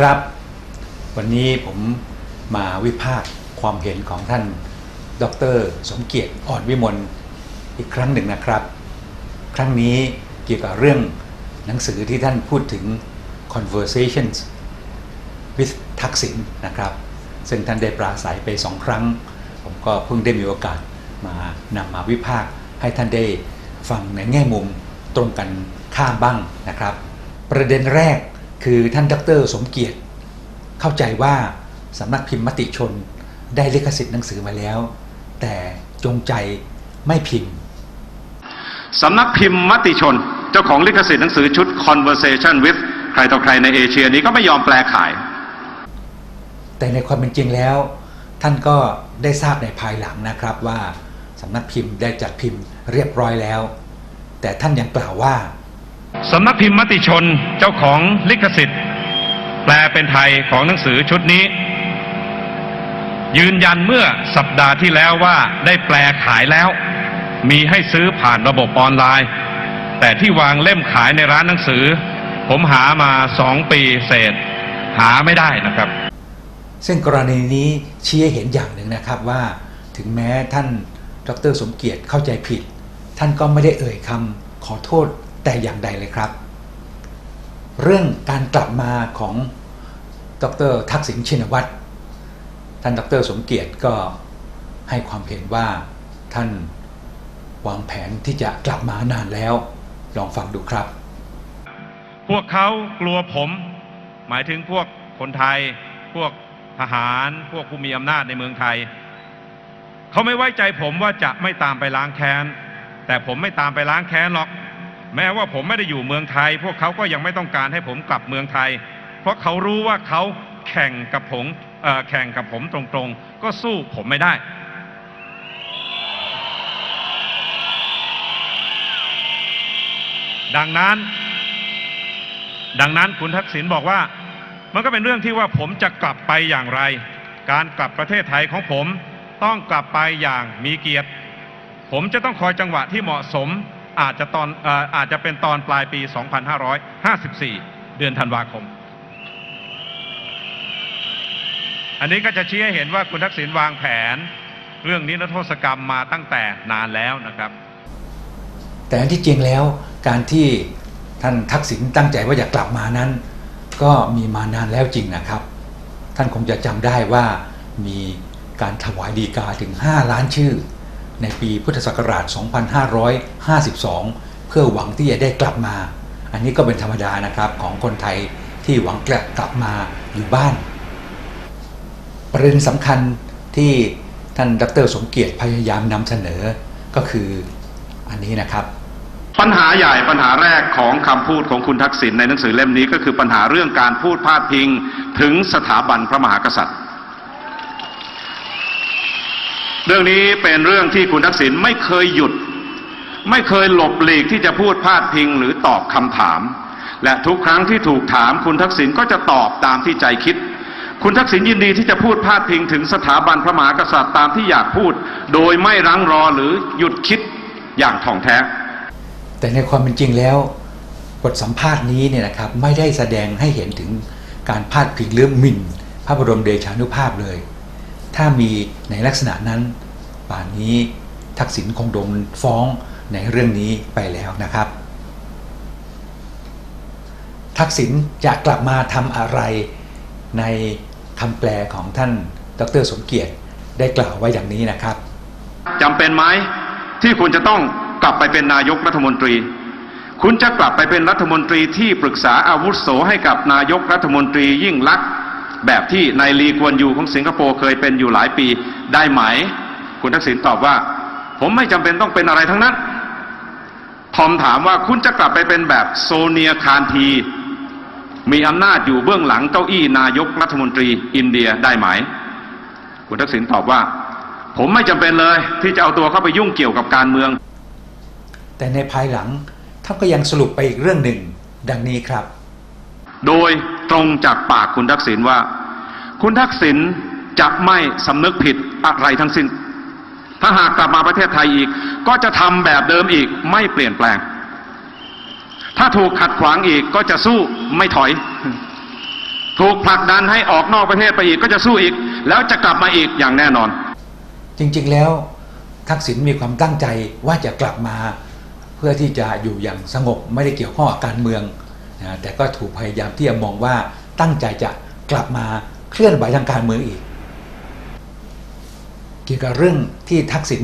ครับ วันนี้ผมมาวิพากษ์ความเห็นของท่าน ดร สมเกียรติอ่อนวิมลอีกครั้งหนึ่งนะครับ ครั้งนี้เกี่ยวกับเรื่องหนังสือที่ท่านพูดถึง conversations with ทักษิณนะครับ ซึ่งท่านได้ปราศัยไปสองครั้ง ผมก็เพิ่งได้มีโอกาสมานำมาวิพากษ์ให้ท่านได้ฟังในแง่มุมตรงกันข้ามบ้างนะครับ ประเด็นแรก คือท่านดรสมเกียรติ เข้าใจว่าสำนักพิมพ์มติชนได้ลิขสิทธิ์หนังสือมาแล้ว แต่จงใจไม่พิมพ์สำนักพิมพ์มติชน เจ้าของลิขสิทธิ์หนังสือชุด Conversation with ใครต่อใครในเอเชียนี้ก็ไม่ยอมแปลขาย แต่ในความเป็นจริงแล้ว ท่านก็ได้ทราบในภายหลังนะครับว่าสำนักพิมพ์ได้จัดพิมพ์เรียบร้อยแล้ว แต่ท่านยังกล่าวว่า สำนักพิมพ์มติชนเจ้าของลิขสิทธิ์ แปลเป็นไทยของหนังสือชุดนี้ ยืนยันเมื่อสัปดาห์ที่แล้วว่าได้แปลขายแล้ว มีให้ซื้อผ่านระบบออนไลน์ แต่ที่วางเล่มขายในร้านหนังสือ ผมหามาสองปีเศษ หาไม่ได้นะครับ ซึ่งกรณีนี้ชี้ให้เห็นอย่างหนึ่งนะครับว่า ถึงแม้ท่านดรสมเกียรติเข้าใจผิด ท่านก็ไม่ได้เอ่ยคำขอโทษ แต่อย่างใดเลยครับ เรื่องการกลับมาของดรทักษิณชินวัตรท่านดรสมเกียรติก็ให้ความเห็นว่าท่านวางแผนที่จะกลับมานานแล้ว ลองฟังดูครับ พวกเขากลัวผม หมายถึงพวกคนไทย พวกทหาร พวกผู้มีอำนาจในเมืองไทย เขาไม่ไว้ใจผมว่าจะไม่ตามไปล้างแค้น แต่ผมไม่ตามไปล้างแค้นหรอก แม้ว่าผมไม่ได้อยู่เมืองไทย พวกเขาก็ยังไม่ต้องการให้ผมกลับเมืองไทย เพราะเขารู้ว่าเขาแข่งกับผมแข่งกับผมตรงๆ ก็สู้ผมไม่ได้ ดังนั้น ดังนั้นคุณทักษิณบอกว่า มันก็เป็นเรื่องที่ว่าผมจะกลับไปอย่างไร การกลับประเทศไทยของผมต้องกลับไปอย่างมีเกียรติ ผมจะต้องคอยจังหวะที่เหมาะสม อาจจะตอนอาจจะเป็นตอนปลายปี 2554 เดือนธันวาคม อันนี้ก็จะชี้ให้เห็นว่าคุณทักษิณวางแผน เรื่องนิรโทษกรรมมาตั้งแต่นานแล้วนะครับ แต่ที่จริงแล้วการที่ท่านทักษิณตั้งใจว่าอยากกลับมานั้น ก็มีมานานแล้วจริงนะครับ ท่านคงจะจำได้ว่ามีการถวายดีกาถึง 5 ล้านชื่อ ในปีพุทธศักราช 2552 เพื่อหวังที่จะได้กลับมา อันนี้ก็เป็นธรรมดานะครับของคนไทยที่หวังกลับกลับมาอยู่บ้าน ประเด็นสำคัญที่ท่านดรสมเกียรติพยายามนำเสนอก็คืออันนี้นะครับ ปัญหาใหญ่ปัญหาแรกของคำพูดของคุณทักษิณในหนังสือเล่มนี้ก็คือปัญหาเรื่องการพูดพาดพิงถึงสถาบันพระมหากษัตริย์ เรื่องนี้เป็นเรื่องที่คุณทักษิณไม่เคยหยุด ไม่เคยหลบหลีกที่จะพูดพาดพิงหรือตอบคำถาม และทุกครั้งที่ถูกถามคุณทักษิณก็จะตอบตามที่ใจคิด คุณทักษิณยินดีที่จะพูดพาดพิงถึงสถาบันพระมหากษัตริย์ตามที่อยากพูด โดยไม่รั้งรอหรือหยุดคิดอย่างถ่องแท้ แต่ในความเป็นจริงแล้วบทสัมภาษณ์นี้เนี่ยนะครับไม่ได้แสดงให้เห็นถึงการพาดพิงหรือหมิ่น พระบรมเดชานุภาพเลย ถ้ามีในลักษณะนั้น ป่านนี้ทักษิณคงโดนฟ้องในเรื่องนี้ไปแล้วนะครับ ทักษิณจะกลับมาทำอะไรในคำแปลของท่านดรสมเกียรติได้กล่าวไว้อย่างนี้นะครับจำเป็นไหมที่คุณจะต้องกลับไปเป็นนายกรัฐมนตรี คุณจะกลับไปเป็นรัฐมนตรีที่ปรึกษาอาวุโสให้กับนายกรัฐมนตรียิ่งลักษณ์ แบบที่นายลีกวนยูของสิงคโปร์เคยเป็นอยู่หลายปีได้ไหม คุณทักษิณตอบว่า ผมไม่จำเป็นต้องเป็นอะไรทั้งนั้นทอมถามว่าคุณจะกลับไปเป็นแบบโซเนียคานที มีอำนาจอยู่เบื้องหลังเก้าอี้นายกรัฐมนตรีอินเดียได้ไหม คุณทักษิณตอบว่า ผมไม่จำเป็นเลยที่จะเอาตัวเข้าไปยุ่งเกี่ยวกับการเมือง แต่ในภายหลังท่านก็ยังสรุปไปอีกเรื่องหนึ่ง ดังนี้ครับ โดย ตรงจากปากคุณทักษิณว่า คุณทักษิณจะไม่สำนึกผิดอะไรทั้งสิ้น ถ้าหากกลับมาประเทศไทยอีก ก็จะทำแบบเดิมอีกไม่เปลี่ยนแปลง ถ้าถูกขัดขวางอีกก็จะสู้ไม่ถอย ถูกผลักดันให้ออกนอกประเทศไปอีกก็จะสู้อีก แล้วจะกลับมาอีกอย่างแน่นอน จริง ๆ แล้วทักษิณมีความตั้งใจว่าจะกลับมา เพื่อที่จะอยู่อย่างสงบไม่ได้เกี่ยวข้องกับการเมือง นะแต่ก็ถูกพยายามที่จะมองว่าตั้งใจจะกลับมาเคลื่อนไหวทางการเมืองอีก เกี่ยวกับเรื่องที่ทักษิณ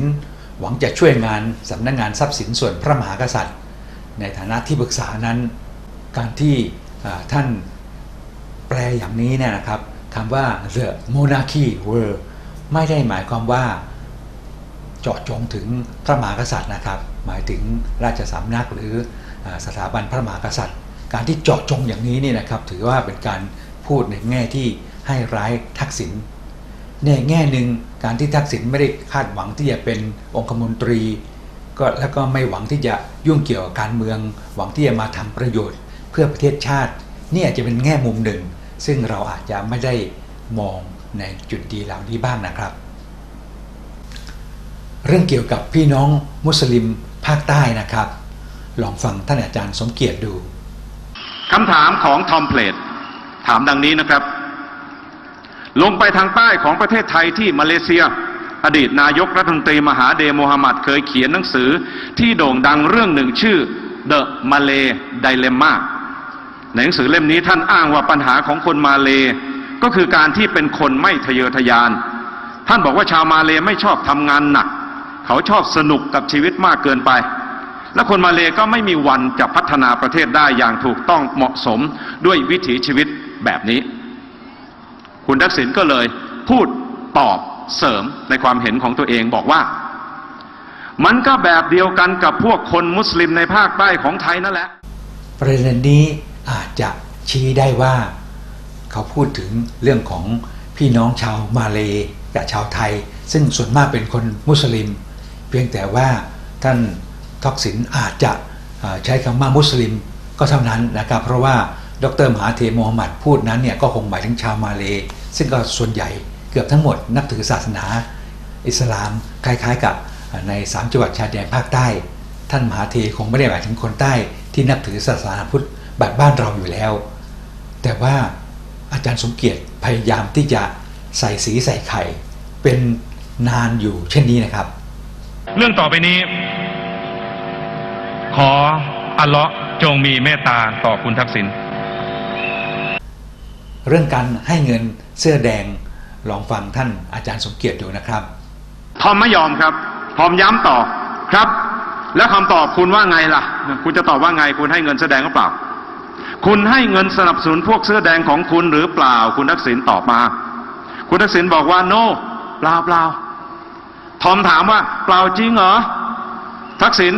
หวังจะช่วยงานสำนักงงานทรัพย์สินส่วนพระมหากษัตริย์ ในฐานะที่ปรึกษานั้น การที่ท่านแปลอย่างนี้เนี่ยนะครับคำว่า the monarchy were ไม่ได้หมายความว่าเจาะจงถึงพระมหากษัตริย์นะครับ หมายถึงราชสำนักหรือสถาบันพระมหากษัตริย์ การที่เจาะจงอย่างนี้นี่นะครับถือว่าเป็นการพูดในแง่ที่ให้ร้ายทักษิณในแง่หนึ่งการที่ทักษิณไม่ได้คาดหวังที่จะเป็นองคมนตรีก็แล้วก็ไม่หวังที่จะยุ่งเกี่ยวกับการเมือง หวังที่จะมาทำประโยชน์ เพื่อประเทศชาตินี่อาจจะเป็นแง่มุมหนึ่ง ซึ่งเราอาจจะไม่ได้มองในจุดดีเหล่านี้บ้างนะครับ เรื่องเกี่ยวกับพี่น้องมุสลิมภาคใต้นะครับ ลองฟังท่านอาจารย์สมเกียรติดู คำถามของทอมเพลตถามดังนี้นะครับ ลงไปทางใต้ของประเทศไทยที่มาเลเซีย อดีตนายกรัฐมนตรีมหาเดโมฮัมหมัดเคยเขียนหนังสือที่โด่งดังเรื่องหนึ่งชื่อ The Malay Dilemma ในหนังสือเล่มนี้ท่านอ้างว่าปัญหาของคนมาเลก็คือการที่เป็นคนไม่ทะเยอทะยาน ท่านบอกว่าชาวมาเลไม่ชอบทำงานหนัก เขาชอบสนุกกับชีวิตมากเกินไป และคนมาเลก็ไม่มีวันจะพัฒนาประเทศได้อย่างถูกต้องเหมาะสมด้วยวิถีชีวิตแบบนี้ คุณทักษิณก็เลยพูดตอบเสริมในความเห็นของตัวเองบอกว่า มันก็แบบเดียวกันกับพวกคนมุสลิมในภาคใต้ของไทยนั่นแหละ ประเด็นนี้อาจจะชี้ได้ว่า เขาพูดถึงเรื่องของพี่น้องชาวมาเลกับชาวไทย ซึ่งส่วนมากเป็นคนมุสลิม เพียงแต่ว่าท่าน ทักษิณอาจจะใช้คำว่ามุสลิมก็เท่านั้นนะครับเพราะว่าดรมหาเทโมฮัมหมัดพูดนั้นเนี่ยก็คงหมายถึงชาวมาเล ซึ่งก็ส่วนใหญ่เกือบทั้งหมดนับถือศาสนา อิสลามคล้ายๆกับในสามจังหวัดชายแดนภาคใต้ ท่านมหาเทคงไม่ได้หมายถึงคนใต้ที่นับถือศาสนาพุทธแบบบ้านเราอยู่แล้ว แต่ว่าอาจารย์สมเกียรติพยายามที่จะใส่สีใส่ไข่ เป็นนานอยู่เช่นนี้นะครับ เรื่องต่อไปนี้ ขออัลเลาะห์จงมีเมตตาต่อคุณทักษิณเรื่องการให้เงินเสื้อแดงลองฟังท่านอาจารย์สมเกียรติดูนะครับทอมไม่ยอมครับทอมย้ำต่อครับ แล้วคำตอบคุณว่าไงล่ะ คุณจะตอบว่าไงคุณให้เงินเสื้อแดงหรือเปล่า คุณให้เงินสนับสนุนพวกเสื้อแดงของคุณหรือเปล่า คุณทักษิณตอบมา คุณทักษิณบอกว่า no เปล่าเปล่าทอมถามว่า เปล่าจริงเหรอทักษิณ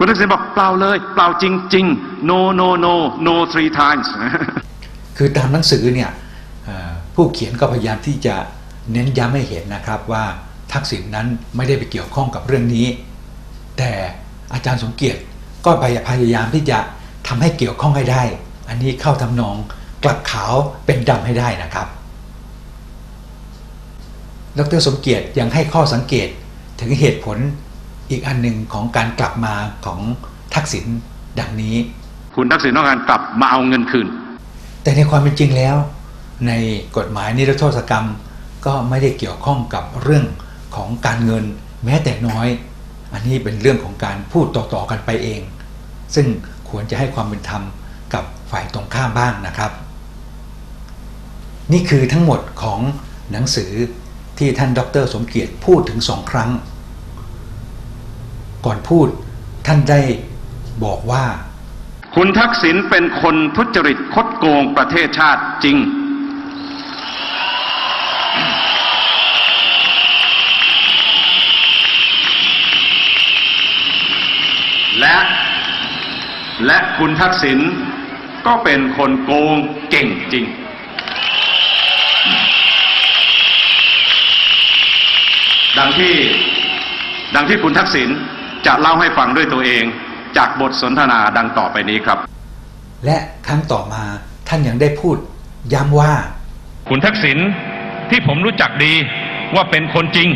คุณทักษิณบอกเปล่าเลย เปล่าจริงจริง no no no no three times คือตามหนังสือเนี่ยผู้เขียนก็พยายามที่จะเน้นย้ำให้เห็นนะครับว่าทักษิณนั้นไม่ได้ไปเกี่ยวข้องกับเรื่องนี้ แต่อาจารย์สมเกียรติก็พยายามที่จะทำให้เกี่ยวข้องให้ได้ อันนี้เข้าทำนองกลับขาวเป็นดำให้ได้นะครับ ดรสมเกียรติยังให้ข้อสังเกตถึงเหตุผล อีกอันหนึ่งของการกลับมาของทักษิณดังนี้ คุณทักษิณต้องการกลับมาเอาเงินคืน แต่ในความเป็นจริงแล้ว ในกฎหมายนิรโทษกรรม ก็ไม่ได้เกี่ยวข้องกับเรื่องของการเงินแม้แต่น้อย อันนี้เป็นเรื่องของการพูดต่อๆกันไปเอง ซึ่งควรจะให้ความเป็นธรรมกับฝ่ายตรงข้ามบ้างนะครับ นี่คือทั้งหมดของหนังสือที่ท่านดร สมเกียรติพูดถึงสองครั้ง ก่อนพูดท่านได้บอกว่า คุณทักษิณเป็นคนทุจริตคดโกงประเทศชาติจริง และและคุณทักษิณก็เป็นคนโกงเก่งจริง ดังที่ดังที่คุณทักษิณ จะเล่าให้ฟังด้วยตัวเอง จากบทสนทนาดังต่อไปนี้ครับ และครั้งต่อมาท่านยังได้พูด ย้ำว่า คุณทักษิณที่ผมรู้จักดีว่าเป็นคนจริง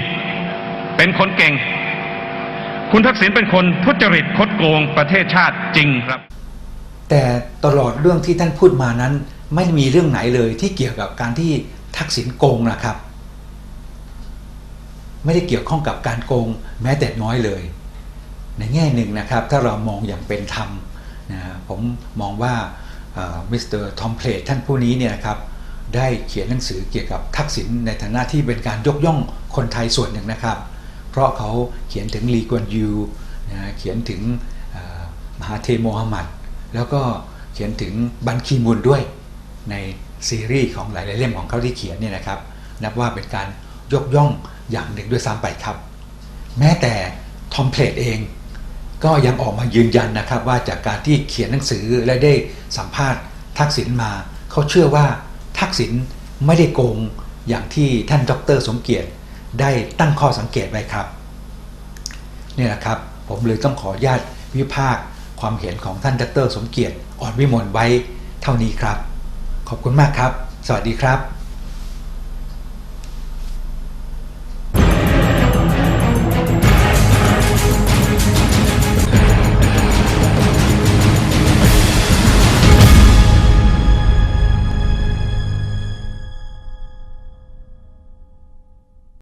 เป็นคนเก่ง คุณทักษิณเป็นคนทุจริตคดโกงประเทศชาติจริงครับ แต่ตลอดเรื่องที่ท่านพูดมานั้น ไม่มีเรื่องไหนเลยที่เกี่ยวกับการที่ทักษิณโกงนะครับ ไม่ได้เกี่ยวข้องกับการโกงแม้แต่น้อยเลย ในแง่หนึ่งนะครับ ถ้าเรามองอย่างเป็นธรรมนะผมมองว่ามิสเตอร์ทอมเพลตท่านผู้นี้เนี่ยนะครับได้เขียนหนังสือเกี่ยวกับทักษิณในฐานะที่เป็นการยกย่องคนไทยส่วนหนึ่งนะครับ เพราะเขาเขียนถึงลีกวนยูนะเขียนถึงมหาเทโมฮัมหมัด แล้วก็เขียนถึงบันคีมุนด้วยในซีรีส์ของหลาย ๆ เล่มของเขาที่เขียนเนี่ยนะครับ นับว่าเป็นการยกย่องอย่างหนึ่งด้วยซ้ำไปครับ แม้แต่ทอมเพลตเอง ก็ยังออกมายืนยันนะครับว่าจากการที่เขียนหนังสือและได้สัมภาษณ์ทักษิณมา เขาเชื่อว่าทักษิณไม่ได้โกงอย่างที่ท่านดรสมเกียรติได้ตั้งข้อสังเกตไว้ครับนี่แหละครับ ผมเลยต้องขออนุญาตวิพากษ์ความเห็นของท่านดรสมเกียรติอ่อนวิมลไว้เท่านี้ครับ ขอบคุณมากครับ สวัสดีครับ